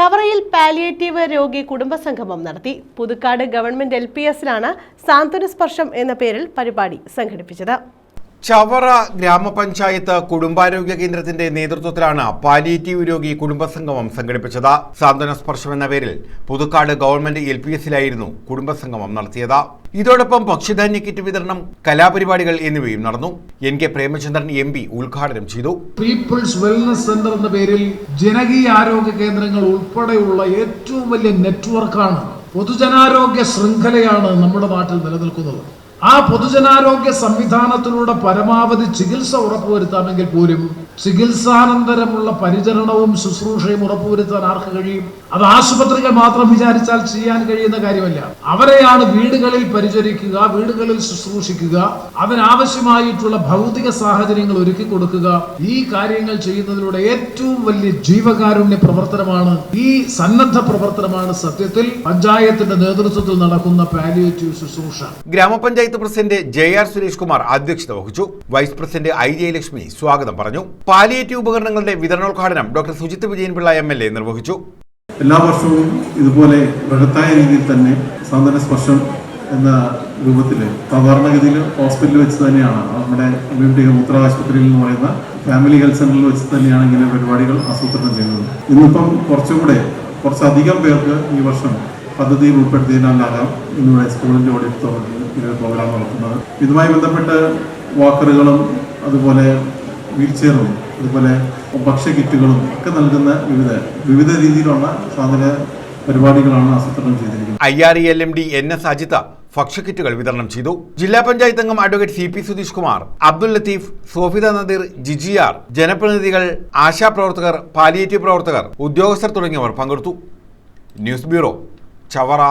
ചവറയിൽ palliative രോഗി കുടുംബസംഗമം നടത്തി. പുതുക്കാട് ഗവൺമെന്റ് എൽ പി എസിലാണ് സാന്ത്വന സ്പർശം എന്ന പേരിൽ പരിപാടി സംഘടിപ്പിച്ചത്. ചവറ ഗ്രാമപഞ്ചായത്ത് കുടുംബാരോഗ്യ കേന്ദ്രത്തിന്റെ നേതൃത്വത്തിലാണ് പാലിയേറ്റീവ് രോഗി കുടുംബസംഗമം സംഘടിപ്പിച്ചത്. സാന്ത്വന സ്പർശം എന്ന പേരിൽ പുതുക്കാട് ഗവൺമെന്റ് എൽ പി എസിലായിരുന്നു കുടുംബസംഗമം നടത്തിയത്. ഇതോടൊപ്പം ഭക്ഷ്യധാന്യ കിറ്റ് വിതരണം കലാപരിപാടികൾ എന്നിവയും നടന്നു. N K Premachandran M P ഉദ്ഘാടനം ചെയ്തു. പീപ്പിൾസ് വെൽനസ് സെന്റർ എന്ന പേരിൽ ജനകീയ ആരോഗ്യ കേന്ദ്രങ്ങൾ ഉൾപ്പെടെയുള്ള ഏറ്റവും വലിയ നെറ്റ്വർക്കാണ് പൊതുജനാരോഗ്യ ശൃംഖലയാണ് നമ്മുടെ നാട്ടിൽ നിലനിൽക്കുന്നത്. ആ പൊതുജനാരോഗ്യ സംവിധാനത്തിലൂടെ പരമാവധി ചികിത്സ ഉറപ്പുവരുത്താമെങ്കിൽ പോലും ചികിത്സാനന്തരമുള്ള പരിചരണവും ശുശ്രൂഷയും ഉറപ്പുവരുത്താൻ ആർക്ക് കഴിയും? അത് ആശുപത്രികൾ മാത്രം വിചാരിച്ചാൽ ചെയ്യാൻ കഴിയുന്ന കാര്യമല്ല. അവരെയാണ് വീടുകളിൽ പരിചരിക്കുക വീടുകളിൽ ശുശ്രൂഷിക്കുക അതിനാവശ്യമായിട്ടുള്ള ഭൗതിക സാഹചര്യങ്ങൾ ഒരുക്കി കൊടുക്കുക. ഈ കാര്യങ്ങൾ ചെയ്യുന്നതിലൂടെ ഏറ്റവും വലിയ ജീവകാരുണ്യ പ്രവർത്തനമാണ് ഈ സന്നദ്ധ പ്രവർത്തനമാണ് സത്യത്തിൽ പഞ്ചായത്തിന്റെ നേതൃത്വത്തിൽ നടക്കുന്ന പാലിയേറ്റീവ് ശുശ്രൂഷ. ഗ്രാമപഞ്ചായത്ത് president J R Suresh Kumar അധ്യക്ഷത വഹിച്ചു. വൈസ് പ്രസിഡന്റ് ഐ ജയലക്ഷ്മി സ്വാഗതം പറഞ്ഞു. പാലിയേറ്റീവ് ഉപകരണങ്ങളുടെ വിതരണോദ്ഘാടനം doctor Sujith Vijayanpillai M L A നിർവഹിച്ചു. എല്ലാ വർഷവും ഇതുപോലെ ബൃഹത്തായ രീതിയിൽ തന്നെ സാന്ത്വന സ്പർശം എന്ന രൂപത്തിൽ സാധാരണഗതിയിൽ ഹോസ്പിറ്റലിൽ വെച്ച് തന്നെയാണ്. നമ്മുടെ കമ്മ്യൂണിറ്റി മൂത്ര ആശുപത്രിയിൽ എന്ന് പറയുന്ന ഫാമിലി ഹെൽത്ത് സെന്ററിൽ വെച്ച് തന്നെയാണ് ഇങ്ങനെ പരിപാടികൾ ആസൂത്രണം ചെയ്യുന്നത്. ഇന്നിപ്പം കുറച്ചും കൂടെ കുറച്ചധികം പേർക്ക് ഈ വർഷം പദ്ധതിയിൽ ഉൾപ്പെടുത്തിയതിനാലാകാം ഇന്നിവിടെ സ്കൂളിന്റെ ഓഡിറ്റോറിയത്തിൽ ഇങ്ങനെ പ്രോഗ്രാം നടത്തുന്നത്. ഇതുമായി ബന്ധപ്പെട്ട് വാക്കറുകളും അതുപോലെ വീൽ ചെയറും അതുപോലെ ഭക്ഷ്യ കിറ്റുകളും ഒക്കെ നൽകുന്ന വിവിധ വിവിധ രീതിയിലുള്ള സാധന പരിപാടികളാണ് ആസൂത്രണം ചെയ്തിരിക്കുന്നത്. I R E L M D N S Ajitha ഭക്ഷ്യക്കിറ്റുകൾ വിതരണം ചെയ്തു. ജില്ലാ പഞ്ചായത്ത് അംഗം advocate C P Sudheesh Kumar Abdul Latheef Sofitha Nadeer ജിജിആർ ജനപ്രതിനിധികൾ ആശാപ്രവർത്തകർ പാലിയേറ്റീവ് പ്രവർത്തകർ ഉദ്യോഗസ്ഥർ തുടങ്ങിയവർ പങ്കെടുത്തു. News bureau Chavara